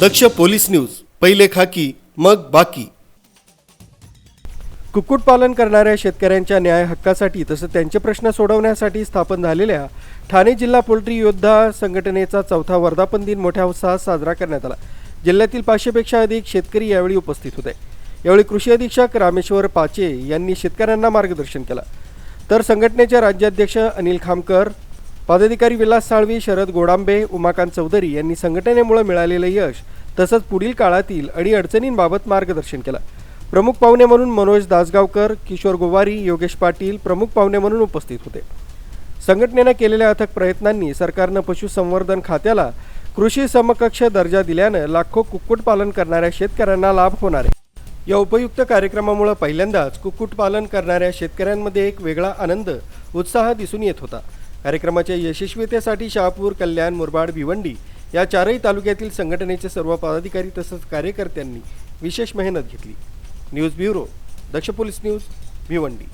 दक्ष police news पहिले खाकी मग बाकी. कुक्कुटपालन करणाऱ्या शेतकऱ्यांच्या न्याय हक्कासाठी तसंच त्यांचे प्रश्न सोडवण्यासाठी स्थापन झालेल्या ठाणे जिल्हा पोल्ट्री योद्धा संघटनेचा चौथा वर्धापन दिन मोठ्या उत्साहात साजरा करण्यात आला. जिल्ह्यातील पाचशेपेक्षा अधिक शेतकरी यावेळी उपस्थित होते. यावेळी कृषी अधीक्षक रामेश्वर पाचे यांनी शेतकऱ्यांना मार्गदर्शन केलं. तर संघटनेचे राज्याध्यक्ष अनिल खामकर पदाधिकारी विलास साळवी शरद गोडांबे उमाकांत चौधरी यांनी संघटनेमुळे मिळालेलं यश तसंच पुढील काळातील अडीअडचणींबाबत मार्गदर्शन केलं. प्रमुख पाहुणे म्हणून मनोज दासगावकर किशोर गोवारी योगेश पाटील प्रमुख पाहुणे म्हणून उपस्थित होते. संघटनेनं केलेल्या अथक प्रयत्नांनी सरकारनं पशुसंवर्धन खात्याला कृषी समकक्ष दर्जा दिल्यानं लाखो कुक्कुटपालन करणाऱ्या शेतकऱ्यांना लाभ होणार आहे. या उपयुक्त कार्यक्रमामुळे पहिल्यांदाच कुक्कुटपालन करणाऱ्या शेतकऱ्यांमध्ये एक वेगळा आनंद उत्साह दिसून येत होता. कार्यक्रमाच्या यशस्वीतेसाठी शहापूर कल्याण मुरबाड भिवंडी या चारही तालुक्यातील संघटनेचे सर्व पदाधिकारी तसंच कार्यकर्त्यांनी विशेष मेहनत घेतली. News bureau Daksh police news Bhiwandi.